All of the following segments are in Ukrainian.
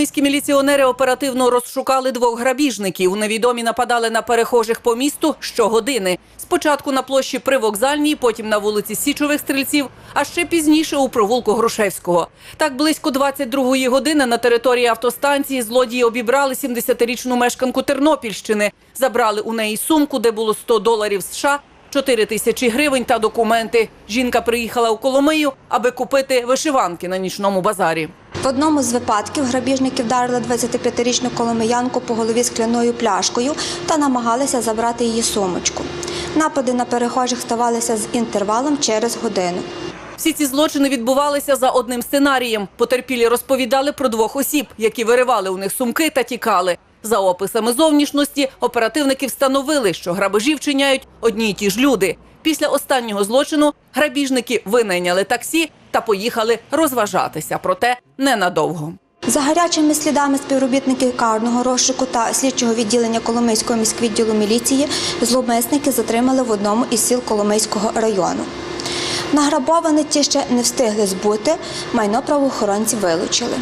Коломийські міліціонери оперативно розшукали двох грабіжників. Невідомі нападали на перехожих по місту щогодини. Спочатку на площі Привокзальній, потім на вулиці Січових стрільців, а ще пізніше у провулку Грушевського. Так близько 22-ї години на території автостанції злодії обібрали 70-річну мешканку Тернопільщини. Забрали у неї сумку, де було 100 доларів США, 4 тисячі гривень та документи. Жінка приїхала у Коломию, аби купити вишиванки на нічному базарі. В одному з випадків грабіжники вдарили 25-річну коломиянку по голові скляною пляшкою та намагалися забрати її сумочку. Напади на перехожих ставалися з інтервалом через годину. Всі ці злочини відбувалися за одним сценарієм. Потерпілі розповідали про двох осіб, які виривали у них сумки та тікали. За описами зовнішності оперативники встановили, що грабежі вчиняють одні й ті ж люди. Після останнього злочину грабіжники винайняли таксі та поїхали розважатися, проте ненадовго. За гарячими слідами співробітників карного розшуку та слідчого відділення Коломийського міськвідділу міліції зловмисники затримали в одному із сіл Коломийського району. Награбоване ті ще не встигли збути, майно правоохоронці вилучили.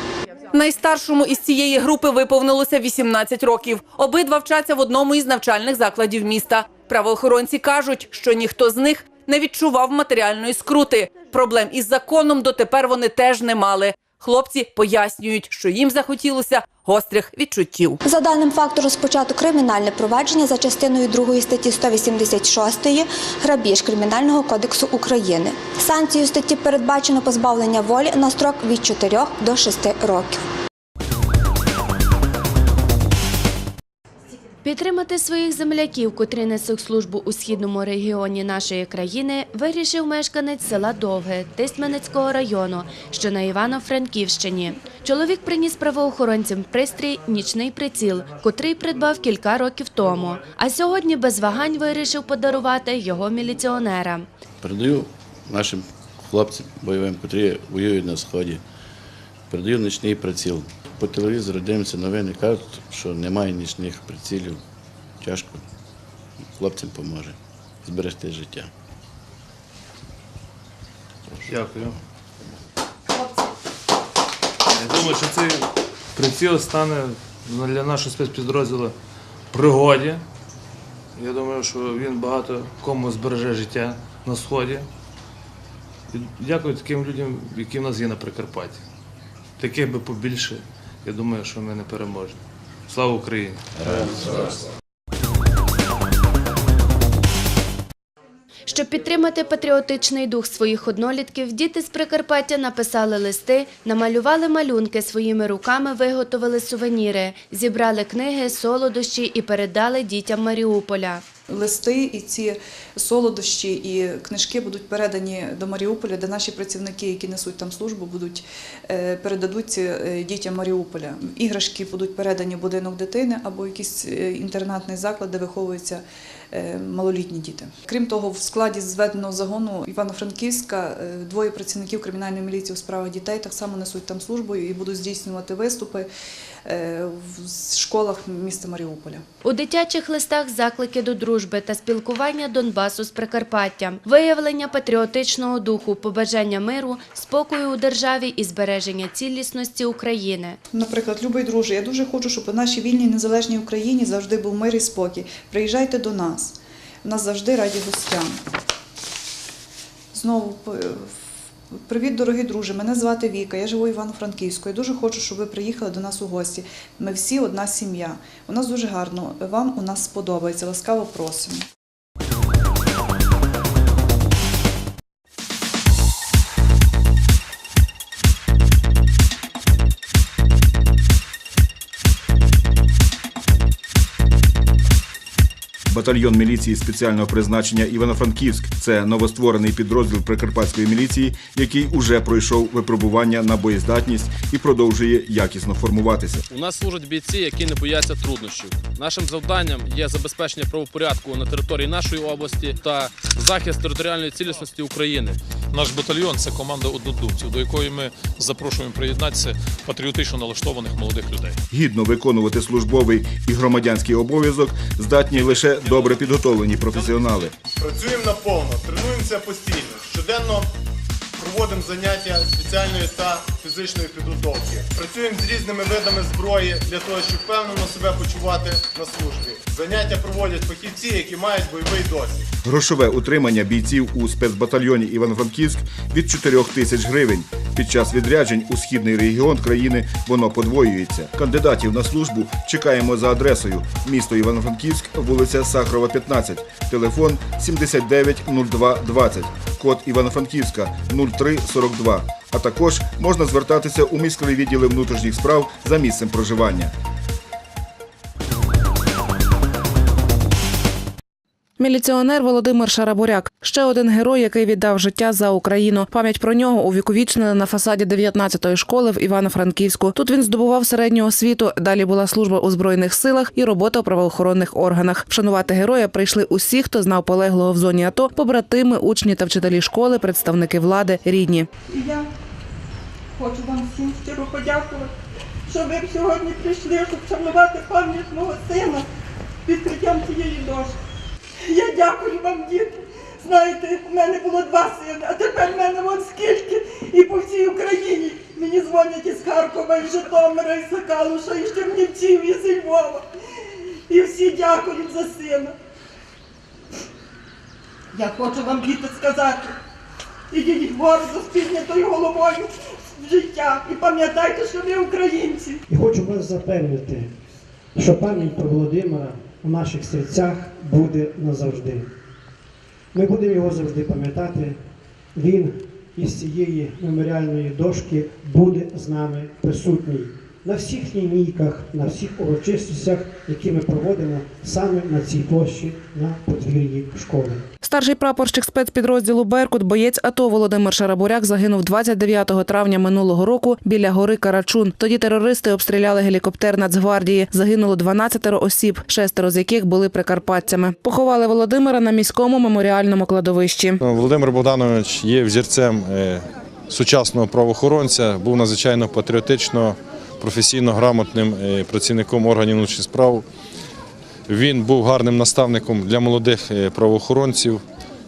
Найстаршому із цієї групи виповнилося 18 років. Обидва вчаться в одному із навчальних закладів міста. Правоохоронці кажуть, що ніхто з них не відчував матеріальної скрути. Проблем із законом дотепер вони теж не мали. Хлопці пояснюють, що їм захотілося гострих відчуттів. За даним факту розпочато кримінальне провадження за частиною 2 статті 186 грабіж Кримінального кодексу України. Санкцією статті передбачено позбавлення волі на строк від 4 до 6 років. Підтримати своїх земляків, котрі несуть службу у східному регіоні нашої країни, вирішив мешканець села Довге Тисменецького району, що на Івано-Франківщині. Чоловік приніс правоохоронцям пристрій нічний приціл, котрий придбав кілька років тому. А сьогодні без вагань вирішив подарувати його міліціонерам. Передаю нашим хлопцям бойовим, котрі воюють на сході. Передаю нічний приціл. По телевізору дивимося новини, кажуть, що немає нічних прицілів. Тяжко. Хлопцям поможе зберегти життя. Дякую. Я думаю, що цей приціл стане для нашого спецпідрозділу пригоді. Я думаю, що він багато кому збереже життя на сході. І дякую таким людям, які в нас є на Прикарпатті. Таких би побільше. Я думаю, що ми не переможемо. Слава Україні! Щоб підтримати патріотичний дух своїх однолітків, діти з Прикарпаття написали листи, намалювали малюнки своїми руками, виготовили сувеніри, зібрали книги, солодощі і передали дітям Маріуполя. Листи і ці солодощі і книжки будуть передані до Маріуполя, де наші працівники, які несуть там службу, будуть е, передадуть е, дітям Маріуполя. Іграшки будуть передані в будинок дитини або якийсь е, інтернатний заклад, де виховуються малолітні діти. Крім того, в складі зведеного загону Івано-Франківська двоє працівників кримінальної міліції у справах дітей так само несуть там службу і будуть здійснювати виступи в школах міста Маріуполя. У дитячих листах заклики до дружби та спілкування Донбасу з Прикарпаттям, виявлення патріотичного духу, побажання миру, спокою у державі і збереження цілісності України. Наприклад, любий друже, я дуже хочу, щоб у нашій вільній незалежній Україні завжди був мир і спокій. Приїжджайте до нас. У нас завжди раді гостям. Знову п- привіт, дорогі друже. Мене звати Віка. Я живу в Івано-Франківську. Я дуже хочу, щоб ви приїхали до нас у гості. Ми всі одна сім'я. У нас дуже гарно. Вам у нас сподобається. Ласкаво просимо. Батальйон міліції спеціального призначення Івано-Франківськ це новостворений підрозділ прикарпатської міліції, який уже пройшов випробування на боєздатність і продовжує якісно формуватися. У нас служать бійці, які не бояться труднощів. Нашим завданням є забезпечення правопорядку на території нашої області та захист територіальної цілісності України. Наш батальйон це команда однодумців, до якої ми запрошуємо приєднатися патріотично налаштованих молодих людей. Гідно виконувати службовий і громадянський обов'язок здатні лише добре підготовлені професіонали. Працюємо наповно, тренуємося постійно. Щоденно проводимо заняття спеціальної та фізичної підготовки. Працюємо з різними видами зброї для того, щоб впевнено себе почувати на службі. Заняття проводять фахівці, які мають бойовий досвід. Грошове утримання бійців у спецбатальйоні Івано-Франківськ від 4 тисяч гривень. Під час відряджень у східний регіон країни воно подвоюється. Кандидатів на службу чекаємо за адресою місто Івано-Франківськ, вулиця Сахарова, 15, телефон 79 02 20, код Івано-Франківська 0342. А також можна звертатися у міськові відділи внутрішніх справ за місцем проживання. Міліціонер Володимир Шарабуряк ще один герой, який віддав життя за Україну. Пам'ять про нього увіковічнили на фасаді 19-ї школи в Івано-Франківську. Тут він здобував середню освіту. Далі була служба у збройних силах і робота у правоохоронних органах. Вшанувати героя прийшли усі, хто знав полеглого в зоні АТО, побратими, учні та вчителі школи, представники влади, рідні. Я хочу вам всім щиро подякувати, що ви сьогодні прийшли, щоб вшанувати пам'ять мого сина відкриттям цієї дошки. Я дякую вам, діти. Знаєте, в мене було два сини, а тепер в мене от скільки і по всій Україні. Мені дзвонять із Харкова, із Житомира, із Сокалуша, із Чернівців, із Львова. І всі дякують за сина. Я хочу вам, діти, сказати, ідіть гордо з піднятою головою в життя і пам'ятайте, що ви українці. І хочу вас запевнити, що пам'ять про Володимира у наших серцях буде назавжди. Ми будемо його завжди пам'ятати. Він із цієї меморіальної дошки буде з нами присутній на всіх лінійках, на всіх урочистостях, які ми проводимо саме на цій площі на подвір'ї школи. Старший прапорщик спецпідрозділу Беркут, боєць АТО Володимир Шарабуряк загинув 29 травня минулого року біля гори Карачун. Тоді терористи обстріляли гелікоптер Нацгвардії. Загинуло 12 осіб, шестеро з яких були прикарпатцями. Поховали Володимира на міському меморіальному кладовищі. Володимир Богданович є взірцем е, сучасного правоохоронця, був надзвичайно патріотично, професійно грамотним е, працівником органів внутрішніх справ. Він був гарним наставником для молодих е, правоохоронців.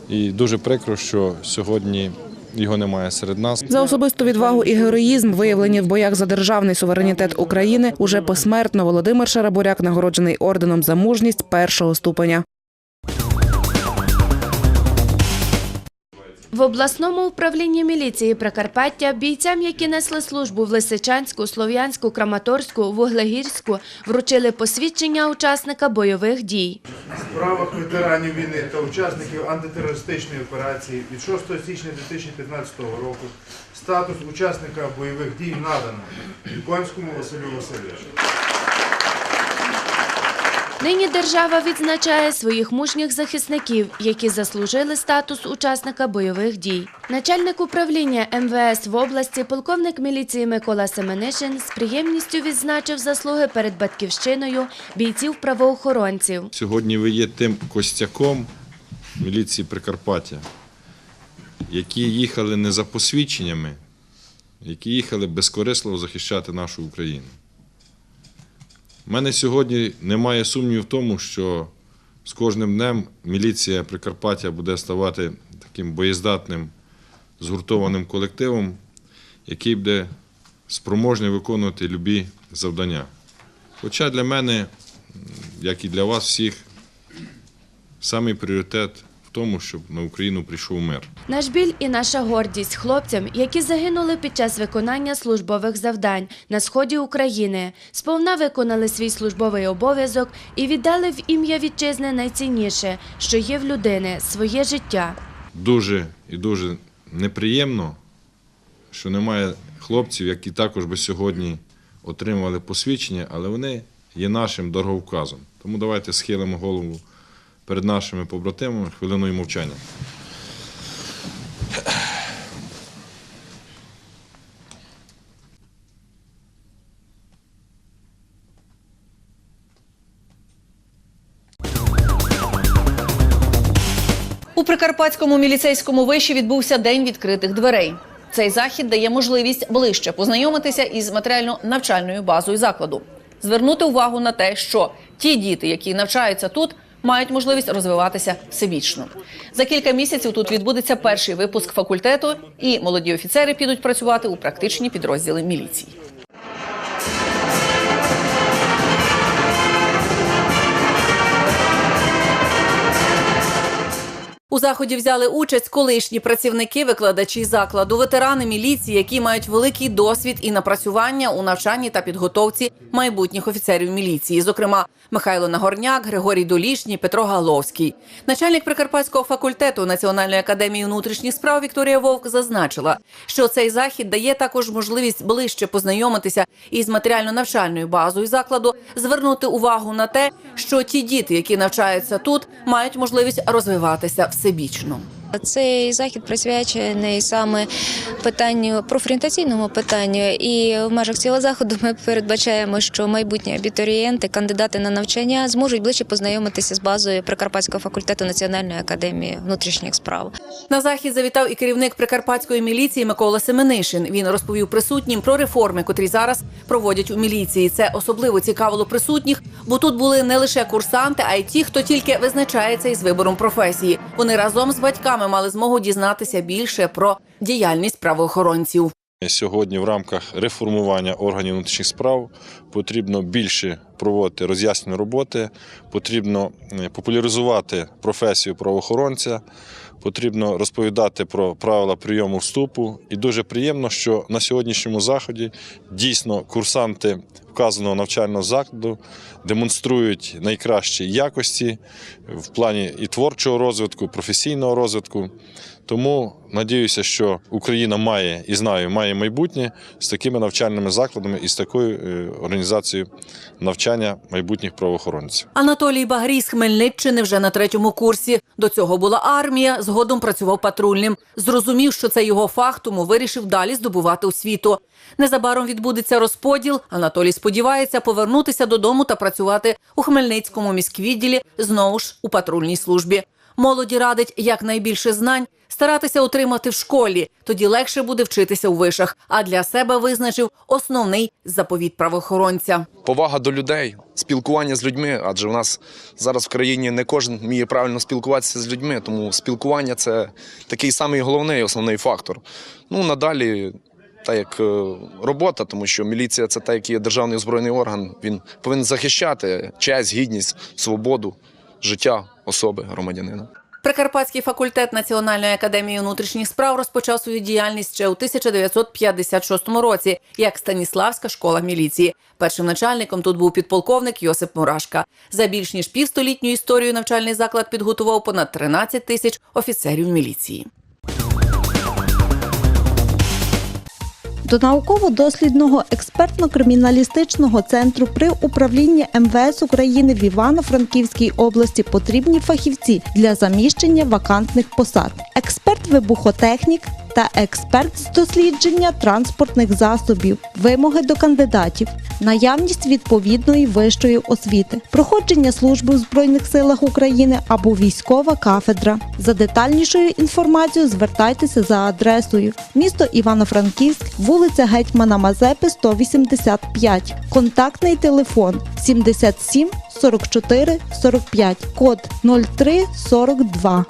І дуже прикро, що сьогодні його немає серед нас. За особисту відвагу і героїзм, виявлені в боях за державний суверенітет України, уже посмертно Володимир Шарабуряк нагороджений орденом за мужність першого ступеня. В обласному управлінні міліції Прикарпаття бійцям, які несли службу в Лисичанську, Слов'янську, Краматорську, Вуглегірську, вручили посвідчення учасника бойових дій. В справах ветеранів війни та учасників антитерористичної операції від 6 січня 2015 року статус учасника бойових дій надано Віконському Василю Васильовичу. Нині держава відзначає своїх мужніх захисників, які заслужили статус учасника бойових дій. Начальник управління МВС в області, полковник міліції Микола Семенишин з приємністю відзначив заслуги перед батьківщиною бійців-правоохоронців. Сьогодні ви є тим костяком міліції Прикарпаття, які їхали не за посвідченнями, які їхали безкорисливо захищати нашу Україну. У мене сьогодні немає сумнівів в тому, що з кожним днем міліція Прикарпаття буде ставати таким боєздатним, згуртованим колективом, який буде спроможний виконувати любі завдання. Хоча для мене, як і для вас всіх, самий пріоритет в тому, щоб на Україну прийшов мир. Наш біль і наша гордість хлопцям, які загинули під час виконання службових завдань на сході України, сповна виконали свій службовий обов'язок і віддали в ім'я вітчизни найцінніше, що є в людини своє життя. Дуже і дуже неприємно, що немає хлопців, які також би сьогодні отримували посвідчення, але вони є нашим дороговказом. Тому давайте схилимо голову перед нашими побратимами хвилиною мовчання. У Прикарпатському міліцейському виші відбувся день відкритих дверей. Цей захід дає можливість ближче познайомитися із матеріально-навчальною базою закладу, звернути увагу на те, що ті діти, які навчаються тут, мають можливість розвиватися всебічно. За кілька місяців тут відбудеться перший випуск факультету, і молоді офіцери підуть працювати у практичні підрозділи міліції. Заході взяли участь колишні працівники, викладачі закладу, ветерани міліції, які мають великий досвід і напрацювання у навчанні та підготовці майбутніх офіцерів міліції, зокрема Михайло Нагорняк, Григорій Долішній, Петро Галовський. Начальник Прикарпатського факультету Національної академії внутрішніх справ Вікторія Вовк зазначила, що цей захід дає також можливість ближче познайомитися із матеріально-навчальною базою закладу, звернути увагу на те, що ті діти, які навчаються тут, мають можливість розвиватися всебічно. Цей захід присвячений саме питанню профорієнтаційному питанню, і в межах цього заходу ми передбачаємо, що майбутні абітурієнти, кандидати на навчання зможуть ближче познайомитися з базою Прикарпатського факультету Національної академії внутрішніх справ. На захід завітав і керівник прикарпатської міліції Микола Семенишин. Він розповів присутнім про реформи, котрі зараз проводять у міліції. Це особливо цікавило присутніх, бо тут були не лише курсанти, а й ті, хто тільки визначається із вибором професії. Вони разом з батьками мали змогу дізнатися більше про діяльність правоохоронців. Сьогодні в рамках реформування органів внутрішніх справ потрібно більше проводити роз'яснені роботи, потрібно е, популяризувати професію правоохоронця, потрібно розповідати про правила прийому вступу. І дуже приємно, що на сьогоднішньому заході дійсно курсанти вказаного навчального закладу демонструють найкращі якості в плані і творчого розвитку, професійного розвитку. Тому надіюся, що Україна має і знаю, має майбутнє з такими навчальними закладами і з такою е, організацією навчання майбутніх правоохоронців. Анатолій Багрій з Хмельниччини вже на третьому курсі. До цього була армія, згодом працював патрульним. Зрозумів, що це його фах, тому вирішив далі здобувати освіту. Незабаром відбудеться розподіл. Анатолій сподівається повернутися додому та працювати у Хмельницькому міськвідділі знову ж у патрульній службі. Молоді радить якнайбільше знань старатися отримати в школі, тоді легше буде вчитися у вишах. А для себе визначив основний заповіт правоохоронця. повага до людей, спілкування з людьми, адже у нас зараз в країні не кожен вміє правильно спілкуватися з людьми, тому спілкування це такий самий головний основний фактор. Ну надалі. Та як е, робота, тому що міліція це та, як є державний озброєний орган. Він повинен захищати честь, гідність, свободу, життя особи громадянина. Прикарпатський факультет Національної академії внутрішніх справ розпочав свою діяльність ще у 1956 році, як Станіславська школа міліції. Першим начальником тут був підполковник Йосип Мурашка. За більш ніж півстолітню історію навчальний заклад підготував понад 13 тисяч офіцерів міліції. До науково-дослідного експертно-криміналістичного центру при управлінні МВС України в Івано-Франківській області потрібні фахівці для заміщення вакантних посад. Експерт-вибухотехнік та експерт з дослідження транспортних засобів, вимоги до кандидатів, наявність відповідної вищої освіти, проходження служби у Збройних силах України або військова кафедра. За детальнішою інформацією звертайтеся за адресою місто Івано-Франківськ, вулиця Гетьмана Мазепи, 185, контактний телефон 77 44 45, код 03 42.